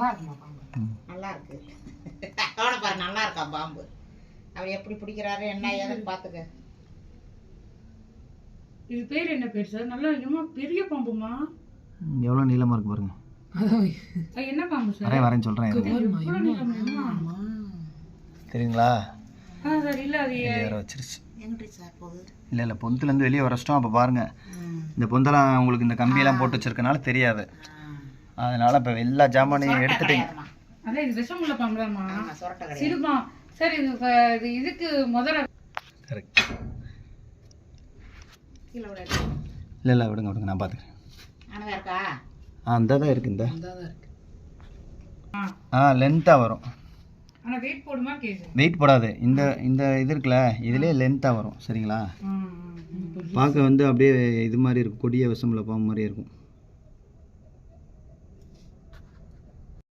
நல்லா இருக்குமா பாம்பு. நல்லா இருக்கு அவனை பாரு நல்லா இருக்கா பாம்பு? அவர் எப்படி பிடிக்கிறாரு என்ன ஏதுன்னு பார்த்துக்க இது பேர் என்ன பேர் சார்? நல்லா என்னமா பெரிய பாம்புமா? எவ்வளோ நீளமாக இருக்கு பாருங்க. அது என்ன பாம்பு சார்? வரேன் வரேன்னு சொல்கிறேன் எவ்வளவு நீளம் வேணுமா? தெரியுங்களா? ஆ சார் இல்ல இல்லை இல்லை பொந்துலேருந்து வெளியே வரச்சிட்டோம் அப்போ பாருங்க. இந்த பொந்தெல்லாம் உங்களுக்கு இந்த கம்பியெல்லாம் போட்டு வச்சிருக்கனால தெரியாது. அதனால இப்போ எல்லா ஜாமானையும் எடுத்துட்டீங்க. அதான் இது விஷமுள்ள சார் இது அஹ், இது இதுக்கு முதல்ல கரெக்ட் கீழே விட. இல்லை இல்லை விடுங்க விடுங்க நான் பார்த்துக்கிறேன் ஆ இந்த தான் இருக்கு இந்த. ஆ. ஆ லென்த்தாக வரும். வெயிட் போடாது. இந்த இந்த இது இருக்குல்ல இதுலேயே லென்த்தாக வரும். சரிங்களா? பார்க்க வந்து அப்படியே இது மாதிரி இருக்கும். கொடிய விஷமுள்ள பாம்பு மாதிரியே இருக்கும்.